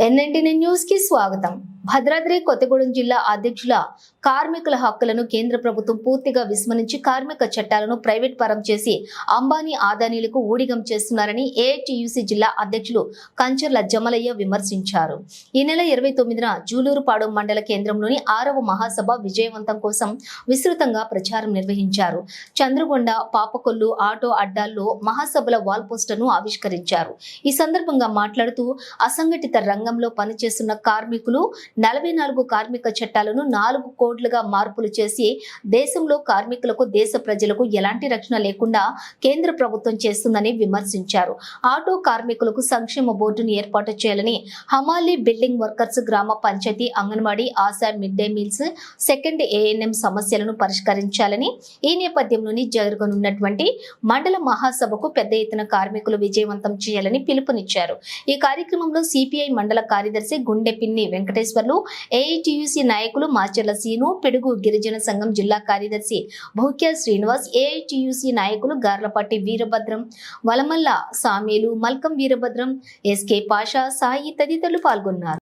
NNT న్యూస్కి స్వాగతం? భద్రాద్రి కొత్తగూడెం జిల్లా అధ్యక్షుల కార్మికుల హక్కులను కేంద్ర ప్రభుత్వం పూర్తిగా విస్మరించి కార్మిక చట్టాలను ప్రైవేట్ పరం చేసి అంబానీ ఆదానీలకు ఊడిగం చేస్తున్నారని ఏఐటియుసి జిల్లా అధ్యక్షులు కంచర్ల జమలయ్య విమర్శించారు. ఈ నెల ఇరవై తొమ్మిదిన జూలూరుపాడు మండల కేంద్రంలోని ఆరవ మహాసభ విజయవంతం కోసం విస్తృతంగా ప్రచారం నిర్వహించారు. చంద్రగొండ పాపకొల్లు ఆటో అడ్డాల్లో మహాసభల వాల్ పోస్టర్ను ఆవిష్కరించారు. ఈ సందర్భంగా మాట్లాడుతూ అసంఘటిత రంగంలో పనిచేస్తున్న కార్మికులు నలభై నాలుగు కార్మిక చట్టాలను నాలుగు కోడ్లుగా మార్పులు చేసి దేశంలో కార్మికులకు దేశ ప్రజలకు ఎలాంటి రక్షణ లేకుండా కేంద్ర ప్రభుత్వం చేస్తుందని విమర్శించారు. ఆటో కార్మికులకు సంక్షేమ బోర్డును ఏర్పాటు చేయాలని హమాలీ బిల్డింగ్ వర్కర్స్ గ్రామ panchayati anganwadi ASHA mid day meals second ANM సమస్యలను పరిష్కరించాలని ఈ నేపథ్యంలోని జరగనున్నటువంటి మండల మహాసభకు పెద్ద ఎత్తున కార్మికులు విజయవంతం చేయాలని పిలుపునిచ్చారు. ఈ కార్యక్రమంలో సిపిఐ మండల కార్యదర్శి గుండెపిన్ని వెంకటేశ్వర్ వెంకటేశ్వర్లు ఏఐటియుసి నాయకులు మాచర్ల సీను పిడుగు గిరిజన సంఘం జిల్లా కార్యదర్శి భూక్య శ్రీనివాస్ ఏఐటియుసి నాయకులు గార్లపాటి వీరభద్రం వలమల్ల సామేలు మల్కం వీరభద్రం ఎస్కే పాషా సాయి తదితరులు పాల్గొన్నారు.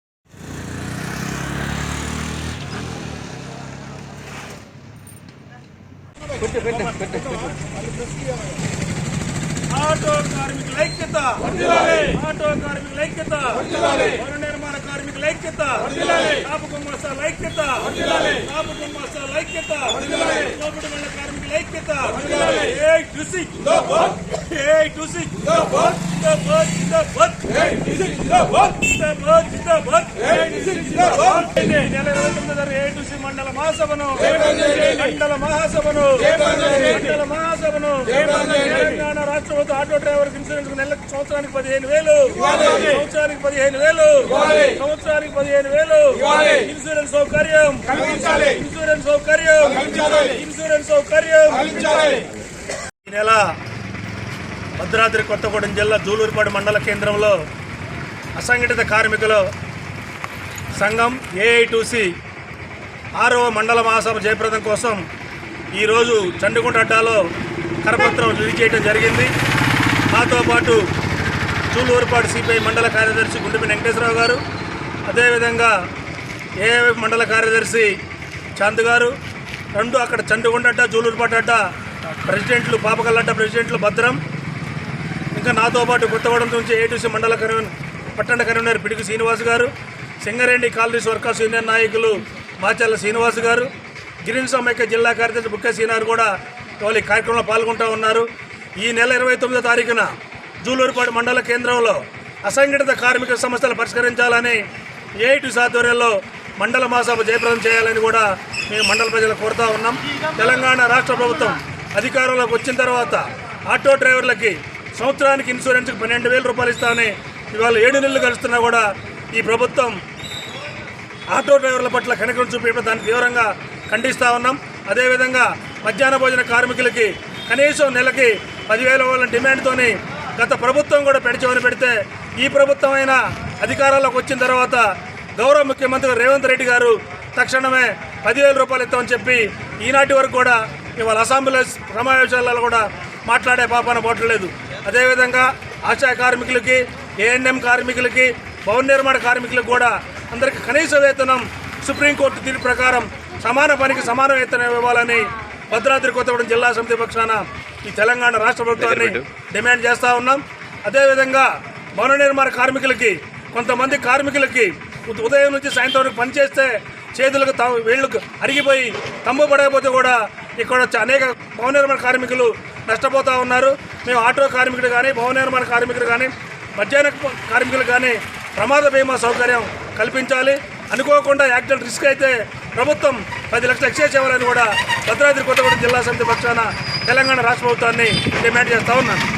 ఆటో కార్మికుల ఐక్యత! ఆటో కార్మికుల ఐక్యత! కార్మికుల ఐక్యత కాపు గుమ్మస్తాల ఐక్యత కాపు గుమ్మస్తాల ఐక్యత లోపడి మండల కార్మికుల ఐక్యత ఏ ఏ టుసి. జిందాబాద్ జిందాబాద్ జిందాబాద్ జిందాబాద్ నెల ఇరవై తొమ్మిది తారీఖు ఏ టుసి మండల మహాసభను మండల మహాసభను మండల మహాసభను తెలంగాణ రాష్ట్ర ప్రభుత్వ ఆటో డ్రైవర్ ఇన్సూరెన్స్ నెలకు సంవత్సరానికి పదిహేను వేలు. సంవత్సరానికి పదిహేను వేలు. సంవత్సరానికి పదిహేను వేలు. ఇన్సూరెన్స్ సౌకర్యం. ఇన్సూరెన్స్ సౌకర్యం. ఇన్సూరెన్స్ సౌకర్యం. నెల భద్రాద్రి కొత్తగూడెం జిల్లా జూలూరుపాడు మండల కేంద్రంలో అసంఘటిత కార్మికుల సంఘం ఏఐటూసి ఆరవ మండల మహాసభ జయప్రదం కోసం ఈరోజు చండుగుంట అడ్డాలో కరపత్రం రిలీజ్ చేయడం జరిగింది. మాతో పాటు చూలూరుపాడు సిపిఐ మండల కార్యదర్శి గుండెపి వెంకటేశ్వరరావు గారు అదేవిధంగా ఏఐ మండల కార్యదర్శి చాంద్ గారు రెండు అక్కడ చండుగుండ అడ్డ జూలూరుపాటు అడ్డ ప్రెసిడెంట్లు పాపకల్లడ్డ ప్రెసిడెంట్లు భద్రం ఇంకా నాతో పాటు కొత్తగూడెం నుంచి ఏటీసీ మండల కన్వీనర్ పట్టణ కన్వీనర్ పిడికి శ్రీనివాస్ గారు సింగరేణి కాలనీస్ వర్కర్స్ యూనియన్ నాయకులు మాచర్ల శ్రీనివాస్ గారు గిరిజన సమైక్య జిల్లా కార్యదర్శి బుక్క సీనార్ కూడా వాళ్ళు ఈ కార్యక్రమంలో పాల్గొంటూ ఉన్నారు. ఈ నెల ఇరవై తొమ్మిదో తారీఖున జూలూరుపాడు మండల కేంద్రంలో అసంఘటిత కార్మిక సమస్యలు పరిష్కరించాలని ఏఐటి ఆధ్వర్యంలో మండల మహాసభ జయప్రదం చేయాలని కూడా మేము మండల ప్రజలు కోరుతా ఉన్నాం. తెలంగాణ రాష్ట్ర ప్రభుత్వం అధికారంలోకి వచ్చిన తర్వాత ఆటో డ్రైవర్లకి సంవత్సరానికి ఇన్సూరెన్స్కి పన్నెండు వేల రూపాయలు ఇస్తామని ఇవాళ ఏడు నెలలు గడుస్తున్నా కూడా ఈ ప్రభుత్వం ఆటో డ్రైవర్ల పట్ల కనికరం చూపించడం దాన్ని తీవ్రంగా ఖండిస్తూ ఉన్నాం. అదేవిధంగా మధ్యాహ్న భోజన కార్మికులకి కనీసం నెలకి పదివేల వాళ్ళ డిమాండ్తోని గత ప్రభుత్వం కూడా పెడిచేవని పెడితే ఈ ప్రభుత్వం అయినా అధికారంలోకి వచ్చిన తర్వాత గౌరవ ముఖ్యమంత్రి రేవంత్ రెడ్డి గారు తక్షణమే పదివేల రూపాయలు ఇస్తామని చెప్పి ఈనాటి వరకు కూడా ఇవాళ అసెంబ్లీ సమావేశాలలో కూడా మాట్లాడే పాపాన పోవట్లేదు. అదేవిధంగా ఆశా కార్మికులకి ఏఎన్ఎం కార్మికులకి భవన నిర్మాణ కార్మికులకు కూడా అందరికీ కనీస వేతనం సుప్రీంకోర్టు తీర్పు ప్రకారం సమాన పనికి సమాన వేతనం ఇవ్వాలని భద్రాద్రి కొత్తగూడెం జిల్లా సమితి పక్షాన ఈ తెలంగాణ రాష్ట్ర ప్రభుత్వాన్ని డిమాండ్ చేస్తూ ఉన్నాం. అదేవిధంగా భవన నిర్మాణ కార్మికులకి కొంతమంది కార్మికులకి ఉదయం నుంచి సాయంత్రం వరకు పనిచేస్తే చేతులకు త- వేళ్ళకు అరిగిపోయి తమ్ము పడకపోతే కూడా ఇక్కడ అనేక భవన నిర్మాణ కార్మికులు నష్టపోతూ ఉన్నారు. మేము ఆటో కార్మికులు కానీ భవన నిర్మాణ కార్మికులు కానీ మధ్యాహ్న కార్మికులు కానీ ప్రమాద బీమా సౌకర్యం కల్పించాలి. అనుకోకుండా యాక్సిడెంట్ రిస్క్ అయితే ప్రభుత్వం పది లక్షలు ఎక్సైజ్ చేయాలని కూడా భద్రాద్రి కొత్తగూడెం జిల్లా సమితి పక్షాన తెలంగాణ రాష్ట్ర ప్రభుత్వాన్ని డిమాండ్ చేస్తూ ఉన్నాను.